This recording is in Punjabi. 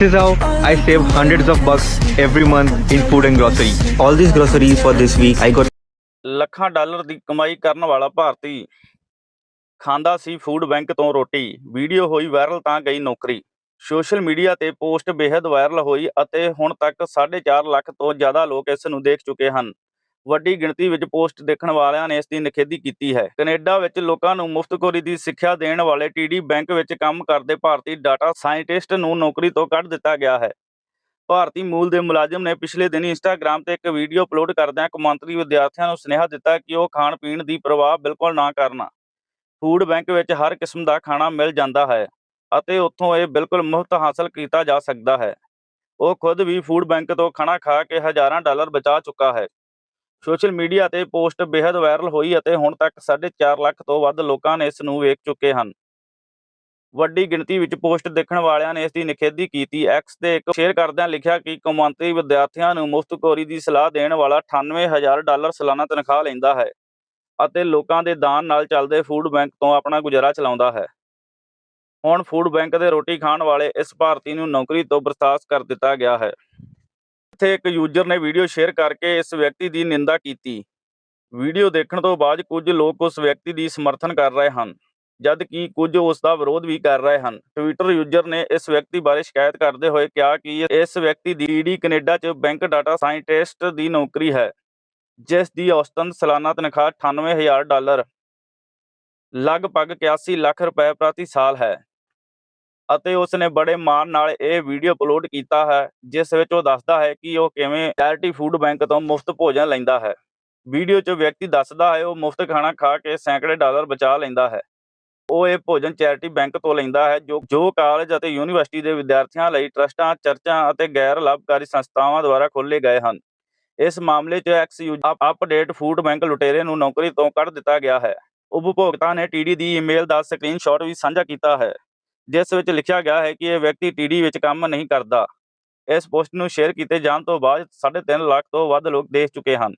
This is how I save hundreds of bucks every month in food and grocery. All these groceries for this week I got ਲੱਖਾਂ ਡਾਲਰ ਦੀ ਕਮਾਈ ਕਰਨ ਵਾਲਾ ਭਾਰਤੀ ਖਾਂਦਾ ਸੀ ਫੂਡ ਬੈਂਕ ਤੋਂ ਰੋਟੀ ਵੀਡੀਓ ਹੋਈ ਵਾਇਰਲ ਤਾਂ ਗਈ ਨੌਕਰੀ ਸੋਸ਼ਲ ਮੀਡੀਆ ਤੇ ਪੋਸਟ ਬੇहद ਵਾਇਰਲ ਹੋਈ ਅਤੇ ਹੁਣ ਤੱਕ 4.5 ਲੱਖ ਤੋਂ ਜ਼ਿਆਦਾ ਲੋਕ ਇਸ ਨੂੰ ਦੇਖ ਚੁੱਕੇ ਹਨ ਵੱਡੀ ਗਿਣਤੀ ਵਿੱਚ ਪੋਸਟ ਦੇਖਣ ਵਾਲਿਆਂ ਨੇ ਇਸ ਦੀ ਨਿਖੇਧੀ ਕੀਤੀ ਹੈ। ਕੈਨੇਡਾ ਵਿੱਚ ਲੋਕਾਂ ਨੂੰ ਮੁਫਤਖੋਰੀ ਦੀ ਸਿੱਖਿਆ ਦੇਣ ਵਾਲੇ ਟੀਡੀ ਬੈਂਕ ਵਿੱਚ ਕੰਮ ਕਰਦੇ ਭਾਰਤੀ ਡਾਟਾ ਸਾਇੰਟਿਸਟ ਨੂੰ ਨੌਕਰੀ ਤੋਂ ਕੱਢ ਦਿੱਤਾ ਗਿਆ ਹੈ। ਭਾਰਤੀ ਮੂਲ ਦੇ ਮੁਲਾਜ਼ਮ ਨੇ ਪਿਛਲੇ ਦਿਨੀ ਇੰਸਟਾਗ੍ਰam ਤੇ ਇੱਕ ਵੀਡੀਓ ਅਪਲੋਡ ਕਰਦਿਆਂ ਕੌਮਾਂਤਰੀ ਵਿਦਿਆਰਥੀਆਂ ਨੂੰ ਸੁਨੇਹਾ ਦਿੱਤਾ ਕਿ ਉਹ ਖਾਣ ਪੀਣ ਦੀ ਪ੍ਰਵਾਹ ਬਿਲਕੁਲ ਨਾ ਕਰਨ। ਫੂਡ ਬੈਂਕ ਵਿੱਚ ਹਰ ਕਿਸਮ ਦਾ ਖਾਣਾ ਮਿਲ ਜਾਂਦਾ ਹੈ ਅਤੇ ਉੱਥੋਂ ਇਹ ਬਿਲਕੁਲ ਮੁਫਤ ਹਾਸਲ ਕੀਤਾ ਜਾ ਸਕਦਾ ਹੈ। ਉਹ ਖੁਦ ਵੀ ਫੂਡ ਬੈਂਕ ਤੋਂ ਖਾਣਾ ਖਾ ਕੇ ਹਜ਼ਾਰਾਂ ਡਾਲਰ ਬਚਾ ਚੁੱਕਾ ਹੈ। ਸੋਸ਼ਲ ਮੀਡੀਆ ਤੇ ਪੋਸਟ ਬੇहद ਵਾਇਰਲ ਹੋਈ ਅਤੇ ਹੁਣ ਤੱਕ 4.5 ਲੱਖ ਤੋਂ ਵੱਧ ਲੋਕਾਂ ਨੇ ਇਸ ਨੂੰ ਵੇਖ ਚੁੱਕੇ ਹਨ। ਵੱਡੀ ਗਿਣਤੀ ਵਿੱਚ ਪੋਸਟ ਦੇਖਣ ਵਾਲਿਆਂ ਨੇ ਇਸ ਦੀ ਨਿਖੇਧੀ ਕੀਤੀ। ਐਕਸ ਤੇ ਇੱਕ ਸ਼ੇਅਰ ਕਰਦਿਆਂ ਲਿਖਿਆ ਕਿ ਕੌਮਾਂਤਰੀ ਵਿਦਿਆਰਥੀਆਂ ਨੂੰ ਮੁਫਤਖੋਰੀ ਦੀ ਸਲਾਹ ਦੇਣ ਵਾਲਾ 98000 ਡਾਲਰ ਸਾਲਾਨਾ ਤਨਖਾਹ ਲੈਂਦਾ ਹੈ ਅਤੇ ਲੋਕਾਂ ਦੇ ਦਾਨ ਨਾਲ ਚੱਲਦੇ ਫੂਡ ਬੈਂਕ ਤੋਂ ਆਪਣਾ ਗੁਜ਼ਾਰਾ ਚਲਾਉਂਦਾ ਹੈ। ਹੁਣ ਫੂਡ ਬੈਂਕ ਦੇ ਰੋਟੀ ਖਾਣ ਵਾਲੇ ਇਸ ਭਾਰਤੀ ਨੂੰ ਨੌਕਰੀ ਤੋਂ ਬਰਖਾਸਤ ਕਰ ਦਿੱਤਾ ਗਿਆ ਹੈ। ਇੱਥੇ ਇੱਕ ਯੂਜ਼ਰ ਨੇ ਵੀਡੀਓ ਸ਼ੇਅਰ ਕਰਕੇ ਇਸ ਵਿਅਕਤੀ ਦੀ ਨਿੰਦਾ ਕੀਤੀ। ਵੀਡੀਓ ਦੇਖਣ ਤੋਂ ਬਾਅਦ ਕੁਝ ਲੋਕ ਉਸ ਵਿਅਕਤੀ ਦੀ ਸਮਰਥਨ ਕਰ ਰਹੇ ਹਨ, ਜਦ ਕਿ ਕੁਝ ਉਸ ਦਾ ਵਿਰੋਧ ਵੀ ਕਰ ਰਹੇ ਹਨ। ਟਵਿੱਟਰ ਯੂਜ਼ਰ ਨੇ ਇਸ ਵਿਅਕਤੀ ਬਾਰੇ ਸ਼ਿਕਾਇਤ ਕਰਦੇ ਹੋਏ ਕਿਹਾ ਕਿ ਇਸ ਵਿਅਕਤੀ ਦੀ ਈਡੀ ਕੈਨੇਡਾ 'ਚ ਬੈਂਕ ਡਾਟਾ ਸਾਇੰਟਿਸਟ ਦੀ ਨੌਕਰੀ ਹੈ, ਜਿਸ ਦੀ ਔਸਤਨ ਸਾਲਾਨਾ ਤਨਖਾਹ 98000 ਡਾਲਰ, ਲਗਭਗ 81 ਲੱਖ ਰੁਪਏ ਪ੍ਰਤੀ ਸਾਲ ਹੈ। ਅਤੇ ਉਸ ਨੇ ਬੜੇ ਮਾਣ ਨਾਲ ਇਹ ਵੀਡੀਓ ਅਪਲੋਡ ਕੀਤਾ ਹੈ, ਜਿਸ ਵਿੱਚ ਉਹ ਦੱਸਦਾ ਹੈ ਕਿ ਉਹ ਕਿਵੇਂ ਚੈਰਿਟੀ ਫੂਡ ਬੈਂਕ ਤੋਂ ਮੁਫਤ ਭੋਜਨ ਲੈਂਦਾ ਹੈ। ਵੀਡੀਓ 'ਚ ਵਿਅਕਤੀ ਦੱਸਦਾ ਹੈ, ਉਹ ਮੁਫਤ ਖਾਣਾ ਖਾ ਕੇ ਸੈਂਕੜੇ ਡਾਲਰ ਬਚਾ ਲੈਂਦਾ ਹੈ। ਉਹ ਇਹ ਭੋਜਨ ਚੈਰਿਟੀ ਬੈਂਕ ਤੋਂ ਲੈਂਦਾ ਹੈ, ਜੋ ਜੋ ਕਾਲਜ ਅਤੇ ਯੂਨੀਵਰਸਿਟੀ ਦੇ ਵਿਦਿਆਰਥੀਆਂ ਲਈ ਟਰਸਟਾਂ ਚਰਚਾਂ ਅਤੇ ਗੈਰ ਲਾਭਕਾਰੀ ਸੰਸਥਾਵਾਂ ਦੁਆਰਾ ਖੋਲ੍ਹੇ ਗਏ ਹਨ। ਇਸ ਮਾਮਲੇ 'ਚ ਐਕਸ ਅਪਡੇਟ ਫੂਡ ਬੈਂਕ ਲੁਟੇਰੇ ਨੂੰ ਨੌਕਰੀ ਤੋਂ ਕੱਢ ਦਿੱਤਾ ਗਿਆ ਹੈ। ਉਪਭੋਗਤਾ ਨੇ ਟੀਡੀ ਦੀ ਈਮੇਲ ਦਾ ਸਕਰੀਨਸ਼ਾਟ ਵੀ ਸਾਂਝਾ ਕੀਤਾ ਹੈ। ਜਿਸ ਵਿੱਚ ਲਿਖਿਆ ਗਿਆ ਹੈ ਕਿ ਇਹ ਵਿਅਕਤੀ ਟੀਡੀ ਵਿੱਚ ਕੰਮ ਨਹੀਂ ਕਰਦਾ। ਇਸ ਪੋਸਟ ਨੂੰ ਸ਼ੇਅਰ ਕੀਤੇ ਜਾਣ ਤੋਂ ਬਾਅਦ 3.5 ਲੱਖ ਤੋਂ ਵੱਧ ਲੋਕ ਦੇਖ ਚੁੱਕੇ ਹਨ।